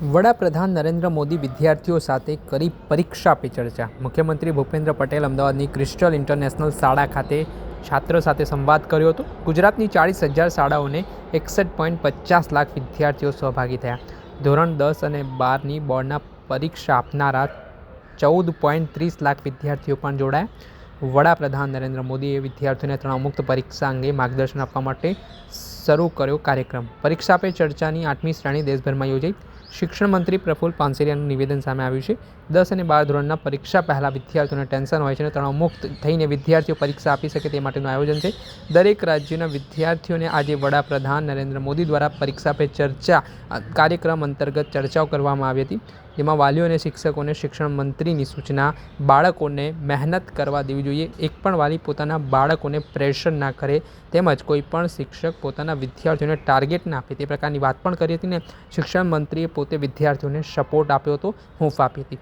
વડાપ્રધાન નરેન્દ્ર મોદી વિદ્યાર્થીઓ સાથે કરી પરીક્ષા પે ચર્ચા. મુખ્યમંત્રી ભૂપેન્દ્ર પટેલ અમદાવાદની ક્રિસ્ટલ ઇન્ટરનેશનલ શાળા ખાતે છાત્રો સાથે સંવાદ કર્યો હતો. ગુજરાતની ચાળીસ હજાર શાળાઓને એકસઠ પોઈન્ટ પચાસ લાખ વિદ્યાર્થીઓ સહભાગી થયા. ધોરણ દસ અને બારની બોર્ડના પરીક્ષા આપનારા ચૌદ પોઈન્ટ ત્રીસ લાખ વિદ્યાર્થીઓ પણ જોડાયા. વડાપ્રધાન નરેન્દ્ર મોદીએ વિદ્યાર્થીઓને તણાવમુક્ત પરીક્ષા અંગે માર્ગદર્શન આપવા માટે શરૂ કર્યો કાર્યક્રમ. પરીક્ષા પે ચર્ચાની આઠમી શ્રેણી દેશભરમાં યોજાઈ. શિક્ષણ મંત્રી પ્રફુલ પાનસેરિયાનું નિવેદન સામે આવ્યું છે. દસ અને બાર ધોરણના પરીક્ષા પહેલાં વિદ્યાર્થીઓને ટેન્શન હોય છે અને તણાવમુક્ત થઈને વિદ્યાર્થીઓ પરીક્ષા આપી શકે તે માટેનું આયોજન છે. દરેક રાજ્યના વિદ્યાર્થીઓને આજે વડાપ્રધાન નરેન્દ્ર મોદી દ્વારા પરીક્ષા પે ચર્ચા કાર્યક્રમ અંતર્ગત ચર્ચાઓ કરવામાં આવી હતી. જેમાં વાલીઓ અને શિક્ષકોને, શિક્ષણ મંત્રીની સૂચના, બાળકોને મહેનત કરવા દેવી જોઈએ. એક પણ વાલી પોતાના બાળકોને પ્રેશર ના કરે તેમજ કોઈ પણ શિક્ષક પોતાના વિદ્યાર્થીઓને ટાર્ગેટ ના આપે તે પ્રકારની વાત પણ કરી હતી ને. શિક્ષણ મંત્રીએ પોતે વિદ્યાર્થીઓને સપોર્ટ આપ્યો હતો, હૂંફ આપી હતી.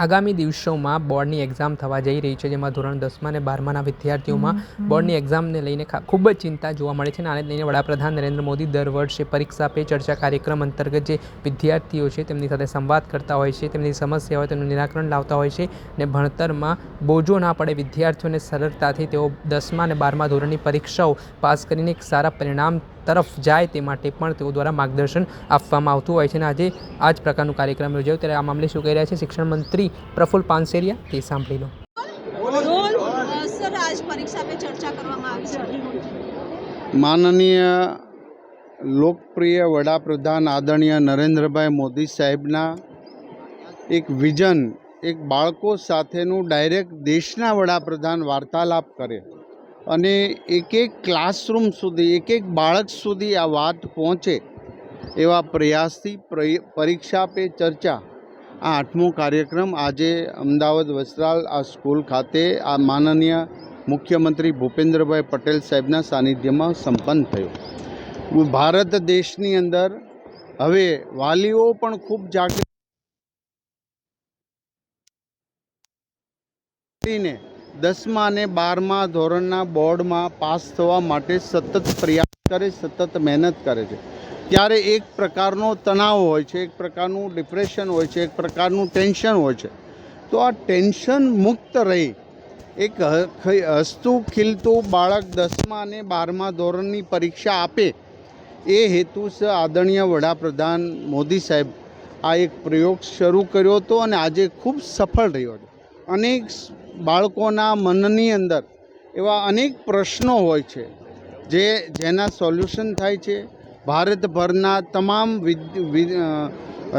આગામી દિવસોમાં બોર્ડની એક્ઝામ થવા જઈ રહી છે જેમાં ધોરણ દસમાં અને બારમાના વિદ્યાર્થીઓમાં બોર્ડની એક્ઝામને લઈને ખા- ખૂબ જ ચિંતા જોવા મળે છે અને આને લઈને વડાપ્રધાન નરેન્દ્ર મોદી દર વર્ષે પરીક્ષા પે ચર્ચા કાર્યક્રમ અંતર્ગત જે વિદ્યાર્થીઓ છે તેમની સાથે સંવાદ કરતા હોય છે તેમની સમસ્યા હોય તેનું નિરાકરણ લાવતા હોય છે અને ભણતરમાં બોજો ના પડે વિદ્યાર્થીઓને સરળતાથી તેઓ દસમા અને બારમા ધોરણની પરીક્ષાઓ પાસ કરીને એક સારા પરિણામ તરફ જાય તે માટે પણ તેઓ દ્વારા માર્ગદર્શન આપવામાં આવતું હોય છે અને આજે આ જ પ્રકારનું કાર્યક્રમ યોજાયો. ત્યારે આ મામલે શું કહી રહ્યા છે? શિક્ષણ મંત્રી પ્રફુલ્લ પાનસેરિયા તે સાંભળી લો. સર આજ પરીક્ષા પે ચર્ચા કરવામાં આવી છે. માનનીય લોકપ્રિય વડાપ્રધાન આદરણીય નરેન્દ્રભાઈ મોદી સાહેબના એક વિઝન એક બાળકો સાથેનું ડાયરેક્ટ દેશના વડાપ્રધાન વાર્તાલાપ કરે. અને એક એક ક્લાસરૂમ સુધી, એક એક બાળક સુધી આ વાત પહોંચે એવા પ્રયાસથી પરીક્ષા પે ચર્ચા. આ આઠમો કાર્યક્રમ આજે અમદાવાદ વસ્ત્રાલ આ સ્કૂલ ખાતે આ માનનીય મુખ્યમંત્રી ભૂપેન્દ્રભાઈ પટેલ સાહેબના સાનિધ્યમાં સંપન્ન થયો. ભારત દેશની અંદર હવે વાલીઓ પણ ખૂબ જાગૃત દસમા અને બારમા ધોરણના બોર્ડમાં પાસ થવા માટે સતત પ્રયાસ કરે, સતત મહેનત કરે છે. ત્યારે એક પ્રકારનો તણાવ હોય છે, એક પ્રકારનું ડિપ્રેશન હોય છે, એક પ્રકારનું ટેન્શન હોય છે. તો આ ટેન્શન મુક્ત રહી. એક હસતું, ખીલતું બાળક દસમા અને બારમા ધોરણની પરીક્ષા આપે. એ હેતુસર આદરણીય વડાપ્રધાન મોદી સાહેબ આ એક પ્રયોગ શરૂ કર્યો હતો અને આજે ખૂબ સફળ રહ્યો છે. અનેક બાળકોના મનની અંદર એવા અનેક પ્રશ્નો હોય છે જે જેના સોલ્યુશન થાય છે. ભારતભરના તમામ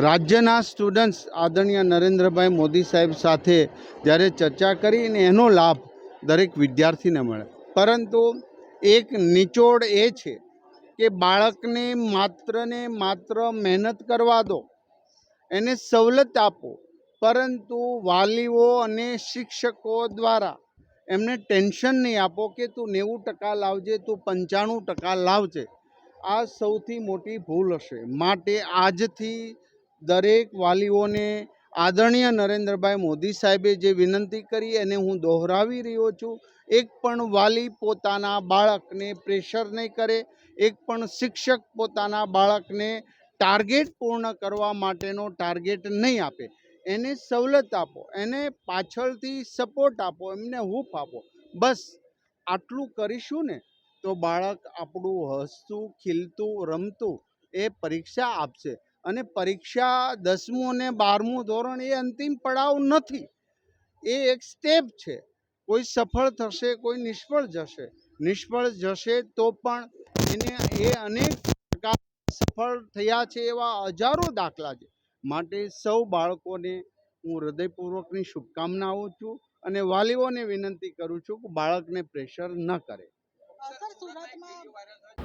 રાજ્યના સ્ટુડન્ટ્સ આદરણીય નરેન્દ્રભાઈ મોદી સાહેબ સાથે જ્યારે ચર્ચા કરી અને એનો લાભ દરેક વિદ્યાર્થીને મળે. પરંતુ એક નિચોડ એ છે કે બાળકને માત્ર ને માત્ર મહેનત કરવા દો, એને સવલત આપો પરંતુ વાલીઓ અને શિક્ષકો દ્વારા એમને ટેન્શન નહીં આપો કે તું નેવું ટકા લાવજે, તું પંચાણું ટકા લાવજે. આ સૌથી મોટી ભૂલ હશે. માટે આજથી દરેક વાલીઓને આદરણીય નરેન્દ્રભાઈ મોદી સાહેબે જે વિનંતી કરી એને હું દોહરાવી રહ્યો છું. એક પણ વાલી પોતાના બાળકને પ્રેશર નહીં કરે. એક પણ શિક્ષક પોતાના બાળકને ટાર્ગેટ પૂર્ણ કરવા માટેનો ટાર્ગેટ નહીં આપે. એને સવલત આપો, એને પાછળથી સપોર્ટ આપો, એમને હૂફ આપો. બસ, આટલું કરીશું ને તો બાળક આપણું હસતું, ખીલતું, રમતું એ પરીક્ષા આપશે. અને પરીક્ષા દસમું અને બારમું ધોરણ એ અંતિમ પડાવ નથી. એ એક સ્ટેપ છે. કોઈ સફળ થશે, કોઈ નિષ્ફળ જશે. નિષ્ફળ જશે તો પણ એને એ અનેક પ્રકાર સફળ થયા છે એવા હજારો દાખલા છે. માટે સૌ બાળકોને હું હૃદયપૂર્વકની શુભકામનાઓ છું અને વાલીઓને વિનંતી કરું છું કે બાળકને પ્રેશર ન કરે.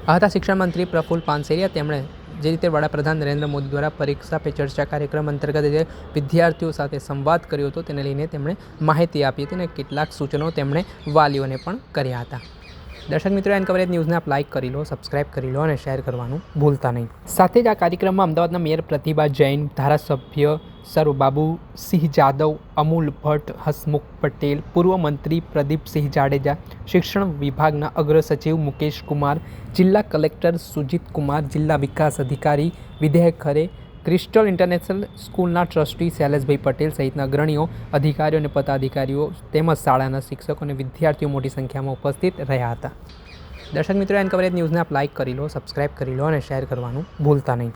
આ હતા શિક્ષણ મંત્રી પ્રફુલ પાનસેરિયા તેમણે જે રીતે વડાપ્રધાન નરેન્દ્ર મોદી દ્વારા પરીક્ષા પે ચર્ચા કાર્યક્રમ અંતર્ગત જે વિદ્યાર્થીઓ સાથે સંવાદ કર્યો હતો તેને લઈને તેમણે માહિતી આપી હતી અને કેટલાક સૂચનો તેમણે વાલીઓને પણ કર્યા હતા. દર્શક મિત્રો એન કવરેજ ન્યૂઝને આપ લાઇક કરી લો સબસ્ક્રાઇબ કરી લો અને શેર કરવાનું ભૂલતા નહીં. સાથે જ આ કાર્યક્રમમાં અમદાવાદના મેયર પ્રતિભા જૈન, ધારાસભ્ય સર બાબુસિંહ જાદવ, અમૂલ ભટ્ટ, હસમુખ પટેલ, પૂર્વ મંત્રી પ્રદીપસિંહ જાડેજા, શિક્ષણ વિભાગના અગ્ર સચિવ મુકેશ કુમાર, જિલ્લા કલેક્ટર સુજીત કુમાર, જિલ્લા વિકાસ અધિકારી વિધેય ખરે ક્રિસ્ટલ ઇન્ટરનેશનલ સ્કૂલના ટ્રસ્ટી શૈલેષભાઈ પટેલ સહિતના અગ્રણીઓ, અધિકારીઓ અને પદાધિકારીઓ તેમજ શાળાના શિક્ષકો અને વિદ્યાર્થીઓ મોટી સંખ્યામાં ઉપસ્થિત રહ્યા હતા. દર્શક મિત્રો, એન કવરેજ ન્યૂઝને આપ લાઇક કરી લો, સબસ્ક્રાઇબ કરી લો અને શેર કરવાનું ભૂલતા નહીં.